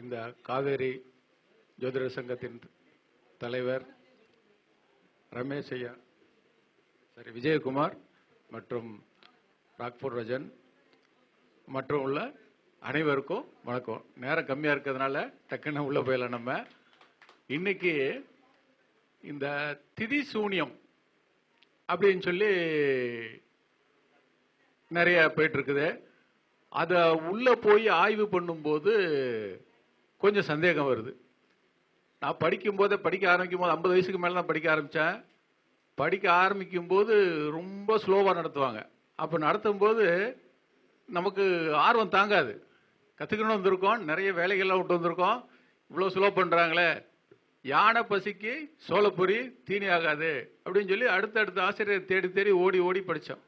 இந்த காவேரி ஜோதிட சங்கத்தின் தலைவர் ரமேஷ் ஐயா சரி விஜயகுமார் மற்றும் ராக்பூர் ரஜன் மற்றும் உள்ள அனைவருக்கும் வணக்கம். நேரம் கம்மியாக இருக்கிறதுனால டக்குன்னு உள்ளே போயிடலாம் நம்ம. இன்னைக்கு இந்த திதி சூனியம் அப்படின்னு சொல்லி நிறைய போயிட்டு இருக்குது அதை உள்ளே போய் ஆய்வு பண்ணும்போது கொஞ்சம் சந்தேகம் வருது. நான் படிக்கும்போதே படிக்க ஆரம்பிக்கும் போது ஐம்பது வயசுக்கு மேலே தான் படிக்க ஆரம்பித்தேன் படிக்க ஆரம்பிக்கும் போது ரொம்ப ஸ்லோவாக நடத்துவாங்க. அப்போ நடத்தும் போது நமக்கு ஆர்வம் தாங்காது. கற்றுக்கணும் வந்திருக்கோம். நிறைய வேலைகள்லாம் விட்டு வந்திருக்கோம். இவ்வளோ ஸ்லோ பண்ணுறாங்களே யானை பசிக்கு சோளப்பொரி தீனி ஆகாது அப்படின்னு சொல்லி அடுத்தடுத்த ஆசிரியரை தேடி தேடி ஓடி ஓடி படித்தோம்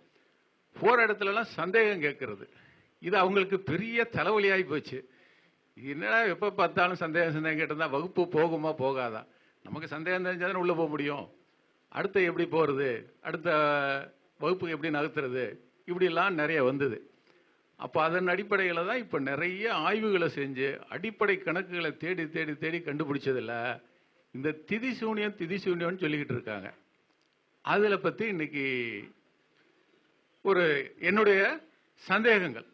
போகிற இடத்துலலாம் சந்தேகம் கேட்கறது. இது அவங்களுக்கு பெரிய தலைவலியாகி போச்சு. என்னடா எப்போ பார்த்தாலும் சந்தேகம் சந்தேகம் கேட்டிருந்தா வகுப்பு போகுமா போகாதா? நமக்கு சந்தேகம் தெரிஞ்சால் தானே உள்ளே போக முடியும். அடுத்த எப்படி போகிறது அடுத்த வகுப்புக்கு எப்படி நகர்த்துறது? இப்படிலாம் நிறைய வந்தது. அப்போ அதன் அடிப்படையில் தான் இப்போ நிறைய ஆய்வுகளை செஞ்சு அடிப்படை கணக்குகளை தேடி தேடி தேடி கண்டுபிடிச்சதில்லை இந்த திதி சூனியம் திதி சூனியம்னு சொல்லிக்கிட்டு இருக்காங்க. அதில் பற்றி இன்னைக்கு ஒரு என்னுடைய சந்தேகங்கள்.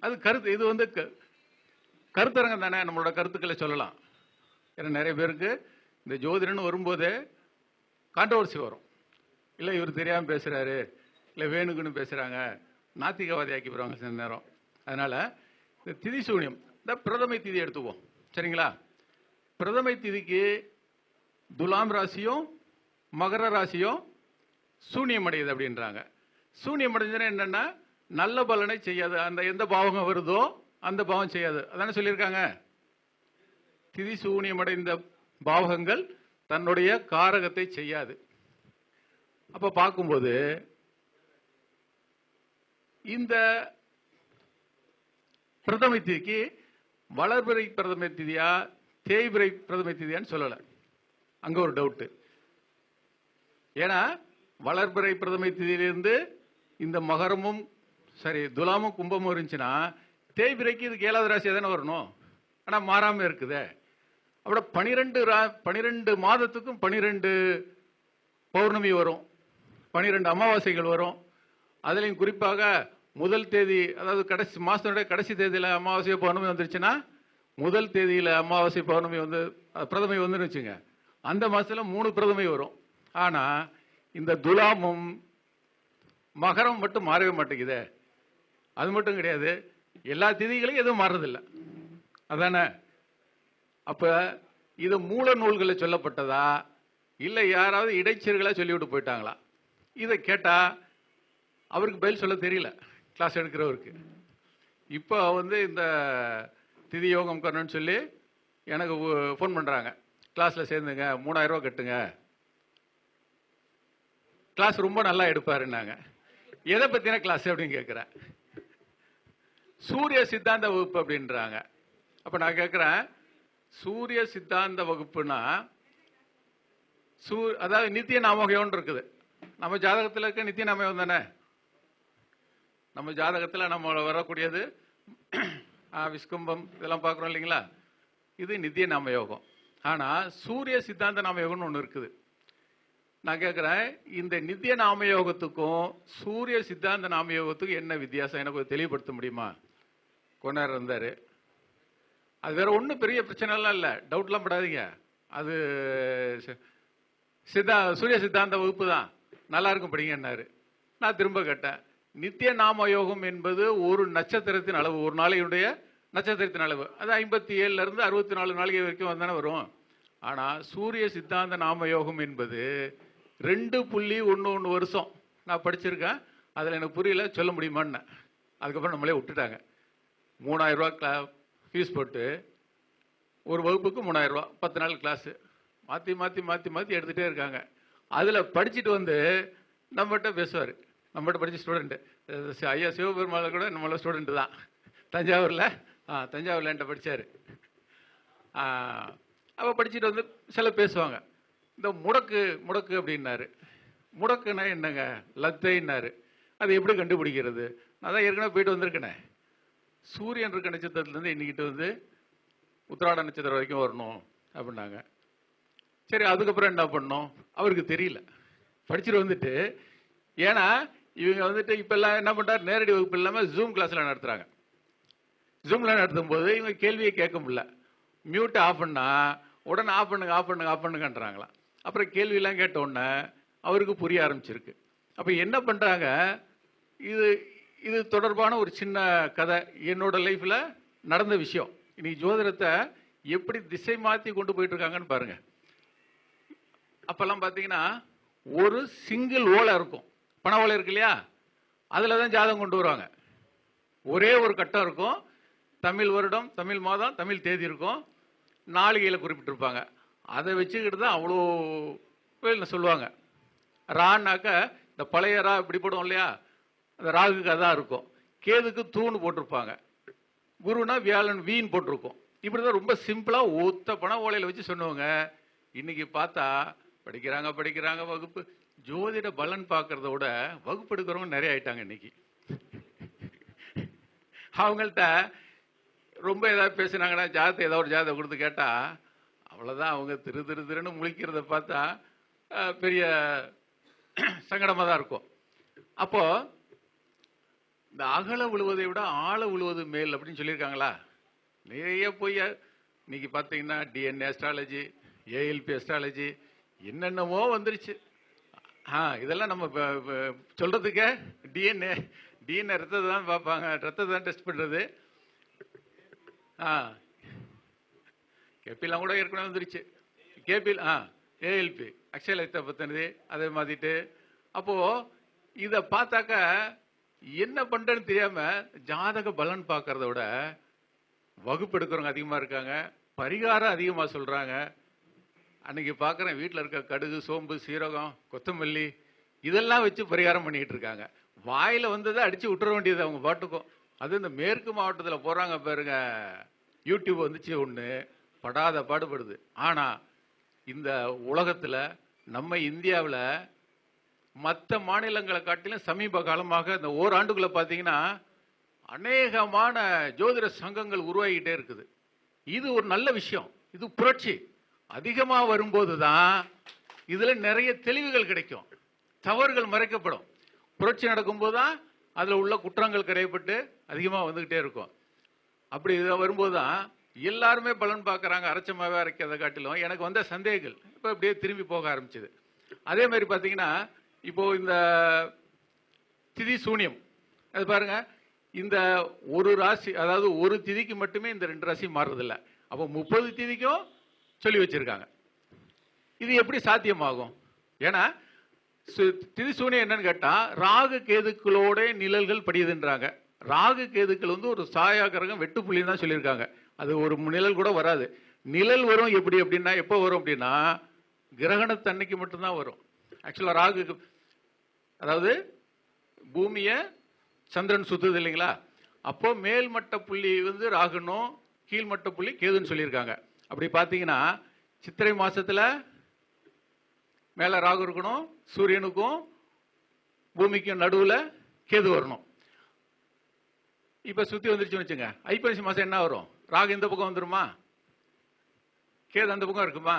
அது கருத்து இது வந்து க- கருத்தரங்கம் தானே நம்மளோட கருத்துக்களை சொல்லலாம். ஏன்னா நிறைய பேருக்கு இந்த ஜோதிடன்னு வரும்போதே கான்ட்ரவர்சி வரும். இல்லை இவர் தெரியாமல் பேசுகிறாரு இல்லை வேணுக்குன்னு பேசுகிறாங்க நாத்திகவாதி ஆக்கி போடுவாங்க சில நேரம். அதனால் இந்த திதி சூனியம் இந்த பிரதமை திதி எடுத்துக்குவோம். சரிங்களா? பிரதமை திதிக்கு துலாம் ராசியும் மகர ராசியும் சூனியம் அடையுது அப்படின்றாங்க. சூனியம் அடைஞ்சதுன்னா என்னன்னா நல்ல பலனை செய்யாது. அந்த எந்த பாவகம் வருதோ அந்த பாவம் செய்யாது. அதானே சொல்லியிருக்காங்க? திதி சூனியம் அடைந்த பாவகங்கள் தன்னுடைய காரகத்தை செய்யாது. அப்போ பார்க்கும்போது இந்த பிரதமை திதிக்கு வளர்பிறை பிரதமை திதியா தேய்பிறை பிரதமை திதியான்னு சொல்லலை. அங்க ஒரு டவுட்டு ஏன்னா வளர்பிறை பிரதமை திதியிலிருந்து இந்த மகரமும் சரி துலாமும் கும்பமும் இருந்துச்சுன்னா தேய்பிரைக்கு இதுக்கு ஏழாவது ராசியாக தானே வரணும்? ஆனால் மாறாமல் இருக்குதே. அப்புறம் பனிரெண்டு ரா பனிரெண்டு மாதத்துக்கும் பனிரெண்டு பௌர்ணமி வரும். பனிரெண்டு அமாவாசைகள் வரும். அதுலேயும் குறிப்பாக முதல் தேதி அதாவது கடைசி மாதத்தோட கடைசி தேதியில் அமாவாசை பௌர்ணமி வந்துருச்சுன்னா முதல் தேதியில் அமாவாசை பௌர்ணமி வந்து பிரதமை வந்துருச்சுங்க. அந்த மாதத்தில் மூணு பிரதமை வரும். ஆனால் இந்த துலாமும் மகரம் மட்டும் மாறவே மாட்டேங்குதே. அது மட்டும் கிடையாது. எல்லா திதிகளையும் எதுவும் மாறுறதில்ல. அதானே? அப்ப இது மூல நூல்களில் சொல்லப்பட்டதா? இல்லை யாராவது இடைச்சர்களாக சொல்லிவிட்டு போயிட்டாங்களா? இதை கேட்டால் அவருக்கு பதில் சொல்ல தெரியல கிளாஸ் எடுக்கிறவருக்கு. இப்போ வந்து இந்த திதி யோகம் கரணுன்னு சொல்லி எனக்கு ஃபோன் பண்ணுறாங்க கிளாஸில் சேர்ந்துங்க மூணாயிரரூவா கட்டுங்க. கிளாஸ் ரொம்ப நல்லா எடுப்பாருன்னாங்க. எதை பற்றின கிளாஸ் அப்படின்னு கேட்குறேன் சூரிய சித்தாந்த வகுப்பு அப்படின்றாங்க. அப்போ நான் கேட்குறேன் சூரிய சித்தாந்த வகுப்புனா சூ அதாவது நித்திய நாமயோன்னு இருக்குது. நம்ம ஜாதகத்தில் இருக்க நித்திய நாமயோகம் தானே? நம்ம ஜாதகத்தில் நம்ம வரக்கூடியது ஆ, விஸ்கும்பம் இதெல்லாம் பார்க்குறோம் இல்லைங்களா? இது நித்திய நாமயோகம். ஆனால் சூரிய சித்தாந்த நாமயோகம்னு ஒன்று இருக்குது. நான் கேட்குறேன் இந்த நித்திய நாமயோகத்துக்கும் சூரிய சித்தாந்த நாமயோகத்துக்கும் என்ன வித்தியாசம்? எனக்கு தெளிவுபடுத்த முடியுமா? கொண்டார் இருந்தார். அது வேற ஒன்றும் பெரிய பிரச்சனைலாம் இல்லை. டவுட்லாம் படாதீங்க. அது சித்தா சூரிய சித்தாந்த வகுப்பு தான். நல்லா இருக்கும் படிங்கன்னாரு. நான் திரும்ப கேட்டேன். நித்திய நாம யோகம் என்பது ஒரு நட்சத்திரத்தின் அளவு ஒரு நாளையுடைய நட்சத்திரத்தின் அளவு. அது ஐம்பத்தி ஏழுலேருந்து அறுபத்தி நாலு நாளைக்கு வரைக்கும் வந்தானே வரும். ஆனால் சூரிய சித்தாந்த நாம யோகம் என்பது ரெண்டு புள்ளி ஒன்று ஒன்று வருஷம். நான் படிச்சிருக்கேன். அதில் எனக்கு புரியல சொல்ல முடியுமான்னு. அதுக்கப்புறம் நம்மளே விட்டுட்டாங்க. மூணாயிரம் ரூபா கிளா ஃபீஸ் போட்டு ஒரு வகுப்புக்கு மூணாயிரம் ரூபா பத்து நாள் கிளாஸு மாற்றி மாற்றி மாற்றி மாற்றி எடுத்துகிட்டே இருக்காங்க. அதில் படிச்சுட்டு வந்து நம்மகிட்ட பேசுவார். நம்மகிட்ட படித்த ஸ்டூடெண்ட்டு ஐயா சிவபெருமாள் கூட நம்மளோட ஸ்டூடெண்ட்டு தான். தஞ்சாவூரில் தஞ்சாவூரில் என்கிட்ட படித்தார் அவள் படிச்சுட்டு வந்து சில பேசுவாங்க. இந்த முடக்கு முடக்கு அப்படின்னாரு. முடக்குன்னா என்னங்க? லத்தைன்னாரு. அது எப்படி கண்டுபிடிக்கிறது? நான் தான் ஏற்கனவே போயிட்டு வந்திருக்கேனே. சூரியன் இருக்க நட்சத்திரத்துலேருந்து இன்னைக்கிட்டு வந்து உத்திராட நட்சத்திரம் வரைக்கும் வரணும் அப்படின்னாங்க. சரி அதுக்கப்புறம் என்ன பண்ணோம்? அவருக்கு தெரியல. படிச்சுட்டு வந்துட்டு ஏன்னா இவங்க வந்துட்டு இப்போல்லாம் என்ன பண்ணுறாரு நேரடி வகுப்பு இல்லாமல் ஜூம் கிளாஸில் நடத்துகிறாங்க ஜூமில் நடத்தும் போது இவங்க கேள்வியை கேட்க முடியல. மியூட்டை ஆஃப் பண்ணால் உடனே ஆஃப் பண்ணுங்க ஆஃப் பண்ணுங்க ஆஃப் பண்ணுங்கன்றாங்களாம். அப்புறம் கேள்வியெல்லாம் கேட்ட உடனே அவருக்கு புரிய ஆரம்பிச்சிருக்கு. அப்போ என்ன பண்ணுறாங்க இது இது தொடர்பான ஒரு சின்ன கதை. என்னோடய லைஃப்பில் நடந்த விஷயம். இன்னைக்கு ஜோதிடத்தை எப்படி திசை மாற்றி கொண்டு போயிட்டுருக்காங்கன்னு பாருங்கள் அப்போல்லாம் பார்த்தீங்கன்னா ஒரு சிங்கிள் ஓலை இருக்கும். பண ஓலை இருக்கு இல்லையா? அதில் தான் ஜாதகம் கொண்டு வருவாங்க. ஒரே ஒரு கட்டம் இருக்கும். தமிழ் வருடம் தமிழ் மாதம் தமிழ் தேதி இருக்கும். நாளிகையில் குறிப்பிட்டிருப்பாங்க. அதை வச்சுக்கிட்டு தான் அவ்வளோ பேர் சொல்லுவாங்க. ரான்னாக்க இந்த பழைய ரா இப்படி போடுவோம் இல்லையா? அந்த ராகுக்கு அதான் இருக்கும். கேதுக்கு தூண் போட்டிருப்பாங்க. குருனா வியாழன் வீண் போட்டிருக்கும். இப்படி தான் ரொம்ப சிம்பிளாக ஒத்த பண ஓலையில் வச்சு சொன்னவங்க. இன்னைக்கு பார்த்தா படிக்கிறாங்க படிக்கிறாங்க வகுப்பு. ஜோதிட பலன் பார்க்கறத விட வகுப்பு எடுக்கிறவங்க நிறைய ஆயிட்டாங்க இன்னைக்கு. அவங்கள்ட்ட ரொம்ப ஏதாவது பேசினாங்கன்னா ஜாதத்தை ஏதாவது ஒரு ஜாதத்தை கொடுத்து கேட்டால் அவ்வளோதான் அவங்க திரு திரு திருன்னு முழிக்கிறத பார்த்தா பெரிய சங்கடமாக தான் இருக்கும். அப்போ இந்த அகல விழுவதை விட ஆழ விழுவது மேல் அப்படின்னு சொல்லியிருக்காங்களா? நிறைய போய் இன்னைக்கு பார்த்தீங்கன்னா டிஎன்ஏ அஸ்ட்ராலஜி ஏஎல்பி அஸ்ட்ராலஜி என்னென்னமோ வந்துருச்சு. ஆ இதெல்லாம் நம்ம சொல்கிறதுக்கே டிஎன்ஏ டிஎன்ஏ ரத்தத்தை தான் பார்ப்பாங்க ரத்தத்தை தான் டெஸ்ட் பண்ணுறது ஆ. கேபிலாம் கூட ஏற்கனவே வந்துருச்சு. கேபில் ஆ ஏஎல்பி அக்ஷயலலிதா பத்தினது அதே மாதிரிட்டு. அப்போது இதை பார்த்தாக்க என்ன பண்ணுறேன்னு தெரியாமல் ஜாதக பலன் பார்க்கறத விட வகுப்பு எடுக்கிறவங்க அதிகமாக இருக்காங்க. பரிகாரம் அதிகமாக சொல்கிறாங்க அன்னைக்கு பார்க்குறேன் வீட்டில் இருக்க கடுகு சோம்பு சீரகம் கொத்தமல்லி இதெல்லாம் வச்சு பரிகாரம் பண்ணிகிட்டு இருக்காங்க. வாயில் வந்ததை அடித்து விட்டுற வேண்டியது அவங்க பாட்டுக்கும். அது இந்த மேற்கு மாவட்டத்தில் போகிறாங்க பாருங்க. யூடியூப் வந்துச்சு ஒன்று படாத பாடுபடுது. ஆனால் இந்த உலகத்தில் நம்ம இந்தியாவில் மற்ற மாநிலங்களை காட்டிலும் சமீப காலமாக இந்த ஓராண்டுக்குள்ளே பார்த்தீங்கன்னா அநேகமான ஜோதிட சங்கங்கள் உருவாகிட்டே இருக்குது. இது ஒரு நல்ல விஷயம். இது புரட்சி. அதிகமாக வரும்போது தான் இதில் நிறைய தெளிவுகள் கிடைக்கும். தவறுகள் மறைக்கப்படும். புரட்சி நடக்கும்போது தான் அதில் உள்ள குற்றங்கள் கரையப்பட்டு அதிகமாக வந்துக்கிட்டே இருக்கும். அப்படி இதை வரும்போது தான் எல்லாருமே பலன் பார்க்குறாங்க அரைச்சமாவே அரைக்கிறத காட்டிலும். எனக்கு வந்த சந்தேகங்கள் இப்போ அப்படியே திரும்பி போக ஆரம்பிச்சது. அதே மாதிரி பார்த்தீங்கன்னா இப்போது இந்த திதி சூனியம். அது பாருங்க இந்த ஒரு ராசி அதாவது ஒரு திதிக்கு மட்டுமே இந்த ரெண்டு ராசி மாறுறதில்ல. அப்போ முப்பது திதிக்கும் சொல்லி வச்சிருக்காங்க. இது எப்படி சாத்தியமாகும்? ஏன்னா சு- என்னன்னு கேட்டா ராகு கேதுக்களோட நிழல்கள் படியுதுன்றாங்க. ராகு கேதுக்கள் வந்து ஒரு சாயா கிரகம் வெட்டு புள்ளின்னு தான் சொல்லியிருக்காங்க. அது ஒரு நிழல் கூட வராது. நிழல் வரும் எப்படி அப்படின்னா எப்போ வரும் அப்படின்னா கிரகணத்தன்னைக்கு மட்டும்தான் வரும். ஆக்சுவலாக ராகு அதாவது பூமியை சந்திரன் சுத்துது இல்லைங்களா? அப்போ மேல்மட்ட புள்ளி வந்து ராகுனும் கீழ்மட்ட புள்ளி கேதுன்னு சொல்லியிருக்காங்க. அப்படி பார்த்தீங்கன்னா சித்திரை மாதத்தில் மேல ராகு இருக்கணும் சூரியனுக்கும் பூமிக்கும் நடுவுல கேது வரணும். இப்ப சுத்தி வந்துருச்சுன்னு வச்சுங்க. ஐப்பசி மாசம் என்ன வரும்? ராகு இந்த பக்கம் வந்துருமா? கேது அந்த பக்கம் இருக்குமா?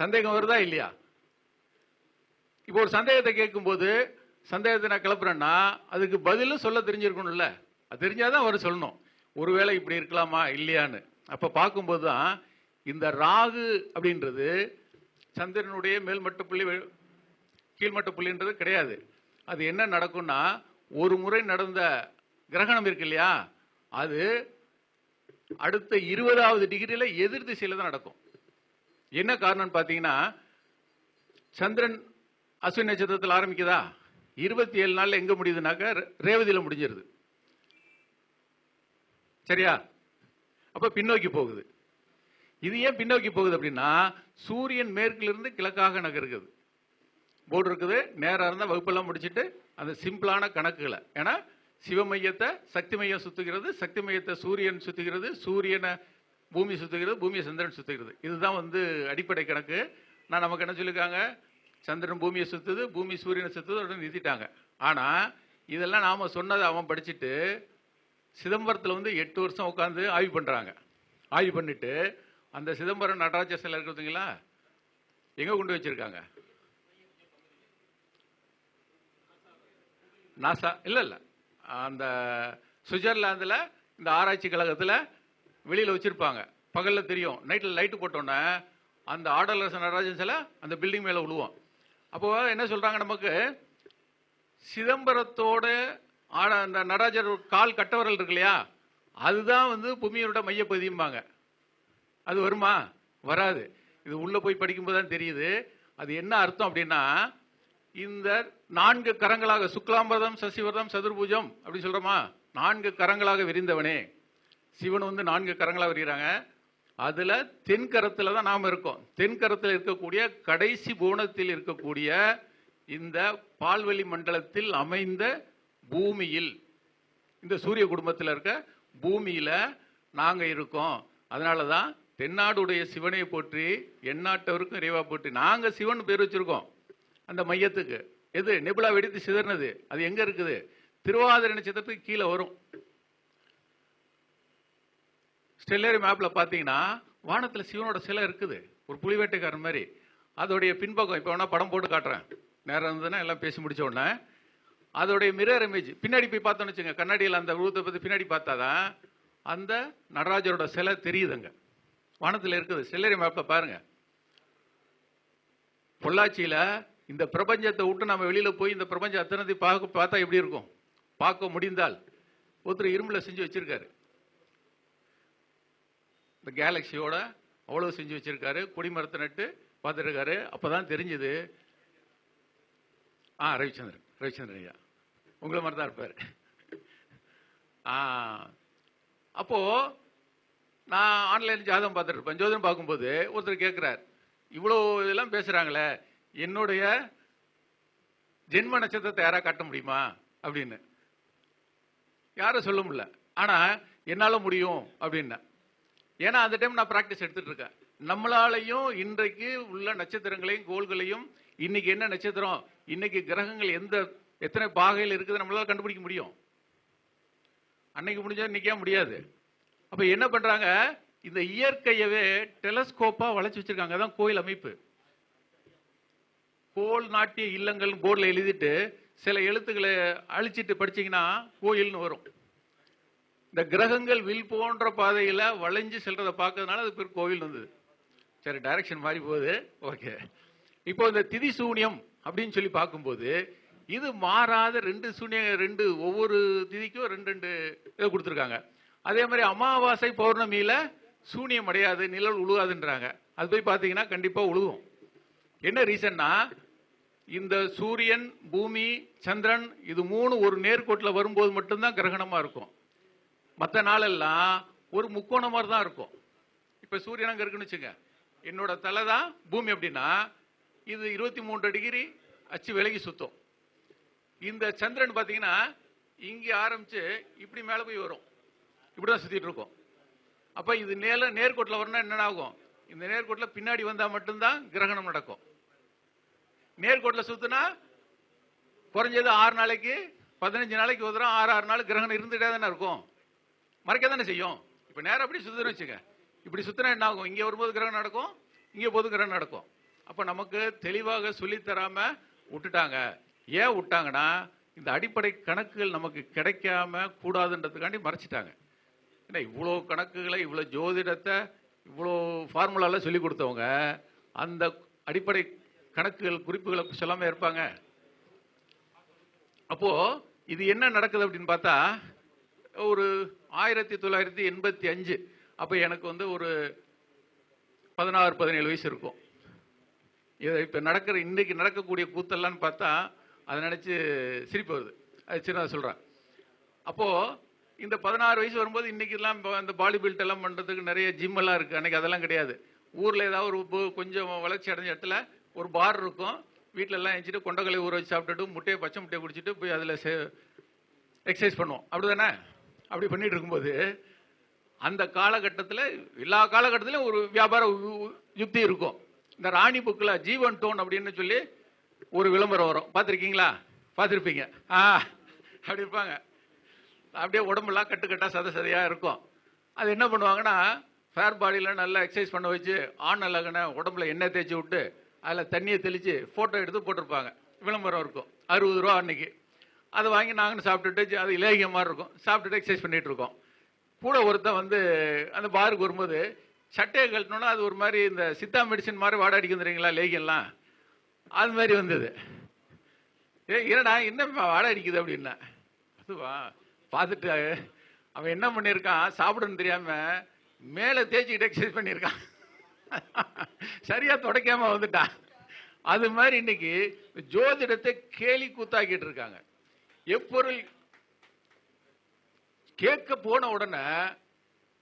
சந்தேகம் வருதா இல்லையா? இப்போ ஒரு சந்தேகத்தை கேட்கும்போது சந்தேகத்தை நான் கிளப்புறேன்னா அதுக்கு பதிலும் சொல்ல தெரிஞ்சிருக்கணும்ல. அது தெரிஞ்சாதான் அவர் சொல்லணும். ஒருவேளை இப்படி இருக்கலாமா இல்லையான்னு. அப்போ பார்க்கும்போது தான் இந்த ராகு அப்படின்றது சந்திரனுடைய மேல்மட்ட புள்ளி வெ- கீழ்மட்ட புள்ளின்றது கிடையாது. அது என்ன நடக்கும்னா ஒரு முறை நடந்த கிரகணம் இருக்கு இல்லையா? அது அடுத்த இருபதாவது டிகிரியில் எதிர் திசையில் தான் நடக்கும். என்ன காரணம்னு பார்த்தீங்கன்னா சந்திரன் அஸ்வினி நட்சத்திரத்தில் ஆரம்பிக்குதா? இருபத்தி ஏழு நாளில் எங்கே முடியுதுனாக்க ரேவதியில் முடிஞ்சிருது. சரியா? அப்போ பின்னோக்கி போகுது. இது ஏன் பின்னோக்கி போகுது அப்படின்னா சூரியன் மேற்கிலிருந்து கிழக்காக நகருக்குது போர்டு இருக்குது நேராக இருந்தால் வகுப்பெல்லாம் முடிச்சிட்டு அந்த சிம்பிளான கணக்குகளை. ஏன்னா சிவ மையத்தை சக்தி மையம் சுற்றுகிறது சக்தி மையத்தை சூரியன் சுற்றுகிறது சூரியனை பூமி சுத்துகிறது பூமியை சந்திரன் சுற்றுகிறது இதுதான் வந்து அடிப்படை கணக்கு. நான் நமக்கு என்ன சொல்லியிருக்காங்க? சந்திரன் பூமியை சுற்றுது பூமி சூரியனை சுற்றுது உடனே நிறுத்திட்டாங்க. ஆனால் இதெல்லாம் நாம் சொன்னதை அவன் படிச்சுட்டு சிதம்பரத்தில் வந்து எட்டு வருஷம் உட்காந்து ஆய்வு பண்ணுறாங்க ஆய்வு பண்ணிவிட்டு அந்த சிதம்பரம் நடராஜர் சிலை இருக்குதுங்களா எங்க கொண்டு வச்சிருக்காங்க? நாசா இல்ல இல்ல. அந்த சுவிட்சர்லாந்துல இந்த ஆராய்ச்சி கழகத்துல வெளியில வச்சிருப்பாங்க. பகல்ல தெரியும். நைட்ல லைட்டு போட்டோன்னே அந்த ஆடலரச நடராஜன் சிலை அந்த பில்டிங் மேல விழுவோம் அப்போ என்ன சொல்றாங்க நமக்கு? சிதம்பரத்தோட ஆட அந்த நடராஜர் கால் கட்டவரல் இருக்கு இல்லையா? அதுதான் வந்து பூமியோட மையப்பதியும்பாங்க அது வருமா? வராது. இது உள்ளே போய் படிக்கும்போது தான் தெரியுது. அது என்ன அர்த்தம் அப்படின்னா இந்த நான்கு கரங்களாக சுக்லாம்பரதம் சசிவரதம் சதுர்பூஜம் அப்படின்னு சொல்கிறோமா நான்கு கரங்களாக விரிந்தவனே. சிவன் வந்து நான்கு கரங்களாக விரிகிறாங்க. அதில் தென்கரத்தில் தான் நாம் இருக்கோம். தென்கரத்தில் இருக்கக்கூடிய கடைசி பூணத்தில் இருக்கக்கூடிய இந்த பால்வெளி மண்டலத்தில் அமைந்த பூமியில் இந்த சூரிய குடும்பத்தில் இருக்க பூமியில் நாங்கள் இருக்கோம். அதனால தான் தென்னாடுடைய சிவனை போற்றி எந்நாட்டவருக்கும் இறைவா போற்றி. நாங்கள் சிவன் பேர் வச்சிருக்கோம் அந்த மையத்துக்கு. எது? நெபுலா வெடித்து சிதறினது. அது எங்கே இருக்குது? திருவாதிரை நட்சத்திரத்துக்கு கீழே வரும். ஸ்டெல்லரி மேப்பில் பார்த்தீங்கன்னா வானத்தில் சிவனோட சிலை இருக்குது. ஒரு புலிவேட்டைக்காரன் மாதிரி. அதோடைய பின்பக்கம் இப்போ வேணால் படம் போட்டு காட்டுறேன். நேரம் இருந்ததுன்னா எல்லாம் பேசி முடிச்ச உடனே. அதோடைய மிரர் இமேஜ் பின்னாடி போய் பார்த்தோன்னு வச்சுங்க கண்ணாடியில் அந்த உருவத்தை பற்றி பின்னாடி பார்த்தாதான் அந்த நடராஜரோட சிலை தெரியுதுங்க. வானத்துல இருக்குது. சில்லறை மேப்ல பாருங்க. பொள்ளாச்சியில இந்த பிரபஞ்சத்தை விட்டு நம்ம வெளியில போய் இந்த பிரபஞ்சம் அத்தனை பார்க்க பார்த்தா எப்படி இருக்கும்? பார்க்க முடிந்தால். ஒருத்தர் இரும்புல செஞ்சு வச்சிருக்காரு. இந்த கேலக்சியோட அவ்வளவு செஞ்சு வச்சிருக்காரு. கொடிமரத்தை நட்டு பார்த்துருக்காரு. அப்பதான் தெரிஞ்சுது. ஆ ரவிச்சந்திரன். ரவிச்சந்திரன் ஐயா. உங்களை மாதிரி தான் இருப்பார். ஆ அப்போ நான் ஆன்லைன் ஜாதகம் பார்த்துட்டு இருப்பேன். ஜோதிடம் பார்க்கும்போது ஒருத்தர் கேட்குறார் இவ்வளோ இதெல்லாம் பேசுகிறாங்களே என்னுடைய ஜென்ம நட்சத்திரத்தை யாராக காட்ட முடியுமா? அப்படின்னு. யாரும் சொல்ல முடியல. ஆனால் என்னால் முடியும் அப்படின்னா. ஏன்னா அந்த டைம் நான் ப்ராக்டிஸ் எடுத்துட்டு இருக்கேன். நம்மளாலையும் இன்றைக்கு உள்ள நட்சத்திரங்களையும் கோள்களையும் இன்னைக்கு என்ன நட்சத்திரம் இன்னைக்கு கிரகங்கள் எந்த எத்தனை பாகையில் இருக்குது நம்மளால கண்டுபிடிக்க முடியும். அன்னைக்கு முடிஞ்சா இன்னைக்கே முடியாது. அப்ப என்ன பண்றாங்க? இந்த இயற்கையவே டெலஸ்கோப்பா வளைச்சு வச்சிருக்காங்க. அதான் கோயில் அமைப்பு. கோல் நாட்டிய இல்லங்கள் போர்டில் எழுதிட்டு சில எழுத்துக்களை அழிச்சிட்டு படிச்சீங்கன்னா கோயில்னு வரும். இந்த கிரகங்கள் வில் போன்ற பாதையில் வளைஞ்சு செல்றத பார்க்கறதுனால அது பேர் கோவில் வந்தது. சரி டைரக்ஷன் மாறி போகுது. ஓகே இப்போ இந்த திதி சூன்யம் அப்படின்னு சொல்லி பார்க்கும்போது இது மாறாத ரெண்டு சூன்ய ரெண்டு ஒவ்வொரு திதிக்கும் ரெண்டு ரெண்டு இதை கொடுத்துருக்காங்க. அதே மாதிரி அமாவாசை பௌர்ணமியில் சூனியம் அடையாது நிழல் உழுகாதுன்றாங்க. அது போய் பார்த்தீங்கன்னா கண்டிப்பாக உழுகும். என்ன ரீசன்னா இந்த சூரியன் பூமி சந்திரன் இது மூணு ஒரு நேர்கோட்டில் வரும்போது மட்டும்தான் கிரகணமாக இருக்கும். மற்ற நாளெல்லாம் ஒரு முக்கோணம் மாதிரி தான் இருக்கும். இப்போ சூரியன் அங்கே இருக்குன்னு வச்சுங்க. என்னோட தலை தான் பூமி அப்படின்னா இது இருபத்தி மூன்று டிகிரி அச்சு விலகி சுத்தம். இந்த சந்திரன் பார்த்தீங்கன்னா இங்கே ஆரம்பித்து இப்படி மேலே போய் வரும். இப்படிதான் சுத்திட்டு இருக்கும். அப்ப இது நேர நேர்கோட்டில் வரணும்னா என்ன ஆகும்? இந்த நேர்கோட்டில் பின்னாடி வந்தா மட்டும்தான் கிரகணம் நடக்கும். நேர்கோட்டில் சுற்றுனா குறைஞ்சது ஆறு நாளைக்கு பதினஞ்சு நாளைக்கு ஒரு ஆறு ஆறு நாள் கிரகணம் இருந்துட்டே தானே இருக்கும். மறைக்க தானே செய்யும். இப்ப நேரம் அப்படி சுத்துன்னு வச்சுங்க இப்படி சுத்தினா என்ன ஆகும்? இங்கே வரும்போது கிரகணம் நடக்கும் இங்கே போது கிரகணம் நடக்கும். அப்ப நமக்கு தெளிவாக சொல்லித் தராம விட்டுட்டாங்க. ஏன் விட்டாங்கன்னா இந்த அடிப்படை கணக்குகள் நமக்கு கிடைக்காம கூடாதுன்றதுக்காண்டி மறைச்சிட்டாங்க. என்ன இவ்வளோ கணக்குகளை இவ்வளோ ஜோதிடத்தை இவ்வளோ ஃபார்முலாலாம் சொல்லி கொடுத்தவங்க அந்த அடிப்படை கணக்குகள் குறிப்புகளை சொல்லாமல் இருப்பாங்க. அப்போது இது என்ன நடக்குது அப்படின்னு பார்த்தா ஒரு ஆயிரத்தி தொள்ளாயிரத்தி எண்பத்தி அஞ்சு அப்போ எனக்கு வந்து ஒரு பதினாறு பதினேழு வயசு இருக்கும். இது இப்போ நடக்கிற இன்றைக்கி நடக்கக்கூடிய கூத்தெல்லாம் பார்த்தா அதை நினச்சி சிரிப்பு வருது. அது சின்னதாக சொல்கிறேன் அப்போது இந்த பதினாறு வயசு வரும்போது இன்னைக்கெல்லாம் இப்போ இந்த பாடி பில்ட் எல்லாம் பண்ணுறதுக்கு நிறைய ஜிம் எல்லாம் இருக்குது அன்னைக்கு அதெல்லாம் கிடையாது. ஊரில் ஏதாவது ஒரு கொஞ்சம் வளர்ச்சி அடைஞ்ச இடத்துல ஒரு பார் இருக்கும். வீட்டிலலாம் எல்லாம் கொண்டக்கலை ஊற வச்சு சாப்பிட்டுட்டு முட்டையை பச்சை முட்டையை குடிச்சிட்டு போய் அதில் சே எக்ஸசைஸ் பண்ணுவோம். அப்படி தானே அப்படி பண்ணிட்டு இருக்கும்போது அந்த காலகட்டத்தில் எல்லா காலகட்டத்திலும் ஒரு வியாபார உ- யுக்தி இருக்கும். இந்த ராணி புக்கில் ஜீவன் டோன் அப்படின்னு சொல்லி ஒரு விளம்பரம் வரும். பார்த்துருக்கீங்களா? பார்த்துருப்பீங்க. ஆ அப்படி இருப்பாங்க. அப்படியே உடம்புலாம் கட்டுக்கட்டாக சத சதையாக இருக்கும். அது என்ன பண்ணுவாங்கன்னா ஃபேர் பாடியில் நல்லா எக்ஸசைஸ் பண்ண வச்சு ஆண் அழகுன உடம்புல எண்ணெய் தேய்ச்சி விட்டு அதில் தண்ணியை தெளித்து ஃபோட்டோ எடுத்து போட்டிருப்பாங்க. விளம்பரம் இருக்கும். அறுபது ரூபா அன்னைக்கு. அதை வாங்கி நாங்களும் சாப்பிட்டுட்டு அது இலேகிய மாதிரி இருக்கும். சாப்பிட்டுட்டு எக்ஸசைஸ் பண்ணிட்டு இருக்கோம். கூட ஒருத்தன் வந்து அந்த பாருக்கு வரும்போது சட்டையை கழட்டினோன்னா அது ஒரு மாதிரி இந்த சித்தா மெடிசன் மாதிரி வாட அடிக்கும் தெரியுங்களா லேகியெல்லாம் அது மாதிரி வந்தது. ஏ என்னடா என்ன வாட அடிக்குது அப்படின்னா? அதுவா? பார்த்துட்டு அவன் என்ன பண்ணியிருக்கான் சாப்பிடணும்னு தெரியாம மேலே தேய்ச்சிக்கிட்டு எக்ஸசைஸ் பண்ணியிருக்கான் சரியாக துடைக்காம வந்துட்டான் அது மாதிரி இன்னைக்கு ஜோதிடத்தை கேலி கூத்தாக்கிட்டு இருக்காங்க. எப்பொருள் கேட்க போன உடனே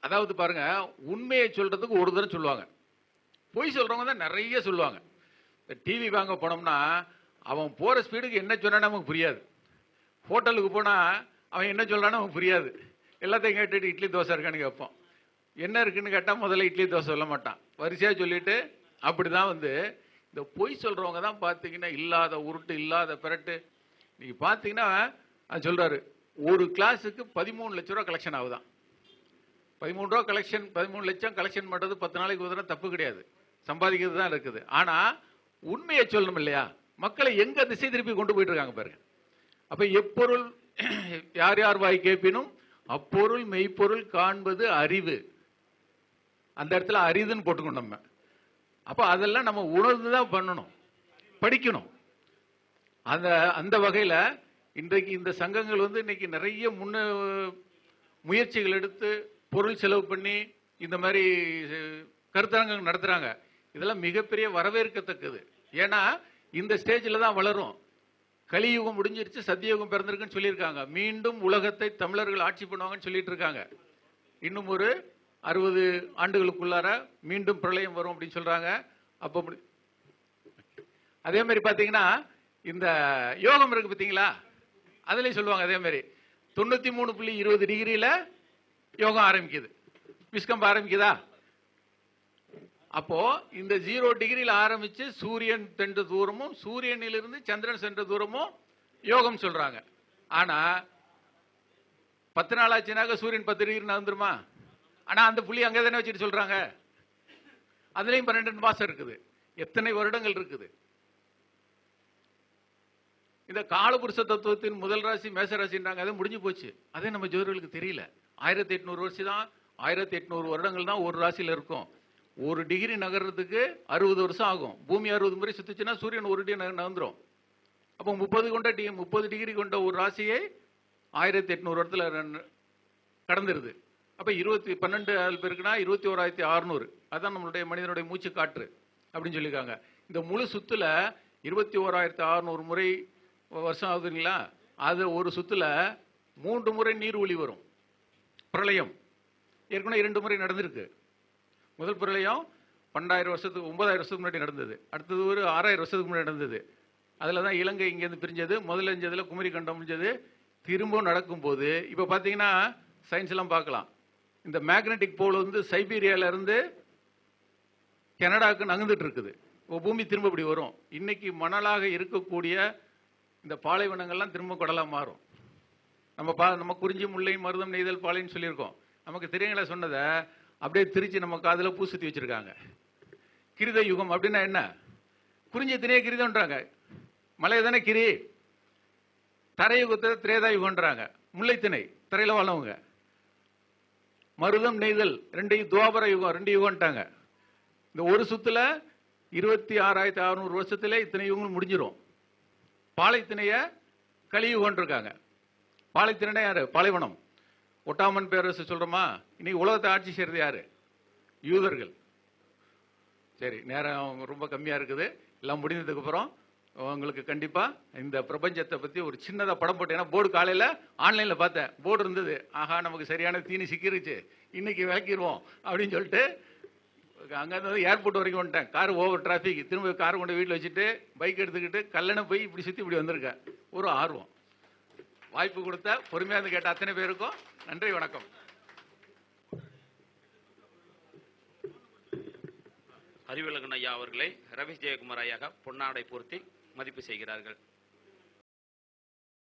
அதாவது பாருங்க உண்மையை சொல்றதுக்கு ஒரு தரம் சொல்லுவாங்க. பொய் சொல்றவங்க தான் நிறைய சொல்லுவாங்க. இந்த டிவி வாங்க போனோம்னா அவன் போற ஸ்பீடுக்கு என்ன சொன்னா நமக்கு புரியாது. ஹோட்டலுக்கு போனா அவன் என்ன சொல்கிறான்னு நமக்கு புரியாது. எல்லாத்தையும் கேட்டுட்டு இட்லி தோசை இருக்கான்னு கேட்போம் என்ன இருக்குன்னு கேட்டால் முதல்ல இட்லி தோசை சொல்ல மாட்டான். வரிசையாக சொல்லிட்டு அப்படிதான் வந்து இந்த பொய் சொல்கிறவங்க தான் பார்த்தீங்கன்னா இல்லாத உருட்டு இல்லாத பிரட்டு. நீங்கள் பார்த்தீங்கன்னா அது சொல்கிறாரு ஒரு கிளாஸுக்கு பதிமூணு லட்ச ரூபா கலெக்ஷன் ஆகுதான். பதிமூணு ரூபா கலெக்ஷன் பதிமூணு லட்சம் கலெக்ஷன் பண்ணுறது பத்து நாளைக்கு ஒரு தப்பு கிடையாது. சம்பாதிக்கிறது தான் இருக்குது. ஆனால் உண்மையை சொல்லணும் இல்லையா? மக்களை எங்கே திசை திருப்பி கொண்டு போயிட்டு இருக்காங்க பாருங்க. அப்போ எப்பொருள் யார் யார் வாய் கேட்பினும் அப்பொருள் மெய்ப்பொருள் காண்பது அறிவு. அந்த இடத்துல அரிதுன்னு போட்டுக்கணும் நம்ம. அப்போ அதெல்லாம் நம்ம உணர்ந்து தான் பண்ணணும். படிக்கணும். அந்த அந்த வகையில் இன்றைக்கு இந்த சங்கங்கள் வந்து இன்னைக்கு நிறைய முன்ன முயற்சிகள் எடுத்து பொருள் செலவு பண்ணி இந்த மாதிரி கருத்தரங்கங்கள் கருத்தரங்கம் இதெல்லாம் மிகப்பெரிய வரவேற்கத்தக்கது. ஏன்னா இந்த ஸ்டேஜில் தான் வளரும். கலியுகம் முடிஞ்சிருச்சு சத்தியுகம் பிறந்திருக்குன்னு சொல்லியிருக்காங்க. மீண்டும் உலகத்தை தமிழர்கள் ஆட்சி பண்ணுவாங்கன்னு சொல்லிட்டு இருக்காங்க இன்னும் ஒரு அறுபது ஆண்டுகளுக்குள்ளார மீண்டும் பிரளயம் வரும் அப்படின்னு சொல்றாங்க. அப்போ அதே மாதிரி பார்த்தீங்கன்னா இந்த யோகம் இருக்கு பார்த்தீங்களா அதுலேயும் சொல்லுவாங்க அதே மாதிரி. தொண்ணூற்றி மூணு புள்ளி இருபது டிகிரியில் யோகம் ஆரம்பிக்குது. விஸ்கம்பம் ஆரம்பிக்குதா? அப்போ இந்த ஜீரோ டிகிரியில் ஆரம்பிச்சு சூரியன் சென்ற தூரமும் சூரியனிலிருந்து சந்திரன் சென்ற தூரமும் யோகம் சொல்றாங்க. ஆனா பத்து நாள் ஆச்சுனாக்க சூரியன் பத்து டிகிரி நடந்துருமா? ஆனா அந்த புள்ளி அங்கே தானே வச்சுட்டு சொல்றாங்க. அதுலயும் பன்னெண்டு மாசம் இருக்குது. எத்தனை வருடங்கள் இருக்குது? இந்த காலபுருஷ தத்துவத்தின் முதல் ராசி மேச ராசின்றாங்க. அது முடிஞ்சு போச்சு. அதே நம்ம ஜோதிடர்களுக்கு தெரியல. ஆயிரத்தி எட்நூறு வருஷம் தான் ஆயிரத்தி எட்நூறு வருடங்கள் தான் ஒரு ராசியில் இருக்கும். ஒரு டிகிரி நகர்றதுக்கு அறுபது வருஷம் ஆகும். பூமி அறுபது முறை சுத்துச்சுன்னா சூரியன் ஒரு டிகிரி நகர்ந்துடும் அப்போ முப்பது கொண்ட டி முப்பது டிகிரி கொண்ட ஒரு ராசியை ஆயிரத்தி எட்நூறு இடத்துல ரன்- கடந்துருது. அப்போ இருபத்தி பன்னெண்டு பேருக்குன்னா இருபத்தி ஓராயிரத்தி அறுநூறு. அதான் நம்மளுடைய மனிதனுடைய மூச்சு காற்று அப்படின்னு சொல்லியிருக்காங்க. இந்த முழு சுற்றுல இருபத்தி ஓராயிரத்தி அறுநூறு முறை வருஷம் ஆகுதுங்களா? அது ஒரு சுற்றுல மூன்று முறை நீர் ஒளி வரும். பிரளயம். ஏற்கனவே இரண்டு முறை நடந்திருக்கு. முதல் பிரளயம் பன்னெண்டாயிரம் வருஷத்துக்கு ஒன்பதாயிரம் வருஷத்துக்கு முன்னாடி நடந்தது. அடுத்தது ஒரு ஆறாயிரம் வருஷத்துக்கு முன்னாடி நடந்தது. அதில் தான் இலங்கை இங்கேருந்து பிரிஞ்சது. முதல்ல இருந்ததில் குமரி கண்டம் முடிஞ்சது. திரும்பவும் நடக்கும்போது இப்போ பார்த்தீங்கன்னா சயின்ஸ் எல்லாம் பார்க்கலாம். இந்த மேக்னெட்டிக் போல் வந்து சைபீரியால இருந்து கனடாவுக்கு நகர்ந்துட்டு இருக்குது. இப்போ பூமி திரும்ப இப்படி வரும். இன்னைக்கு மணலாக இருக்கக்கூடிய இந்த பாலைவனங்கள்லாம் திரும்ப கடலா மாறும். நம்ம பா நம்ம குறிஞ்சி முல்லை மருதம் நெய்தல் பாலைன்னு சொல்லியிருக்கோம். நமக்கு தெரியுங்களா சொன்னதை? அப்படியே திருச்சி நம்ம காதுல பூ சுத்தி வச்சிருக்காங்க. கிரித யுகம் அப்படின்னா என்ன? குறிஞ்சி திணைய கிரிதம்ன்றாங்க. மலை தானே கிரி? தரையுகத்தை திரேதா யுகம்ன்றாங்க. முல்லைத்திணை திரையில் தரையில வாழவங்க மருதம் நெய்தல் ரெண்டு துவாபர யுகம் ரெண்டு யுகம்ட்டாங்க இந்த ஒரு சுத்துல இருபத்தி ஆறாயிரத்தி அறுநூறு வருஷத்துல இத்தனை யுகங்கள் முடிஞ்சிரும். பாலைத்திணைய கலியுகம்னு இருக்காங்க பாலைத்திணை யாரு? பாலைவனம். ஒட்டாமன் பேரரசு சொல்கிறோமா இன்னைக்கு உலகத்தை ஆட்சி செய்யறது யாரு? யூதர்கள். சரி நேரம் ரொம்ப கம்மியா இருக்குது. எல்லாம் முடிந்ததுக்கு அப்புறம் உங்களுக்கு கண்டிப்பா இந்த பிரபஞ்சத்தை பத்தி ஒரு சின்னதா படம் போட்டு ஏன்னா போர்டு காலையில ஆன்லைன்ல பார்த்தேன். போர்டு இருந்தது. ஆஹா நமக்கு சரியான தீனி சிக்கிருச்சு. இன்னைக்கு விளக்கிடுவோம் அப்படின்னு சொல்லிட்டு அங்கேருந்து ஏர்போர்ட் வரைக்கும் வந்துட்டேன். கார் ஓவர் டிராஃபிக் திரும்ப கார் கொண்டு வீட்டில் வச்சுட்டு பைக் எடுத்துக்கிட்டு கல்லணை போய் இப்படி சுற்றி இப்படி வந்திருக்கேன். ஒரு ஆர்வம். வாய்ப்பு கொடுத்த பொறுமையாக இருந்து கேட்ட அத்தனை பேருக்கும் நன்றி வணக்கம். அறிவிலகன் ஐயா அவர்களை ரவி ஜெயக்குமார் ஐயாக பொன்னாடை பொருத்தி மதிப்பு செய்கிறார்கள்.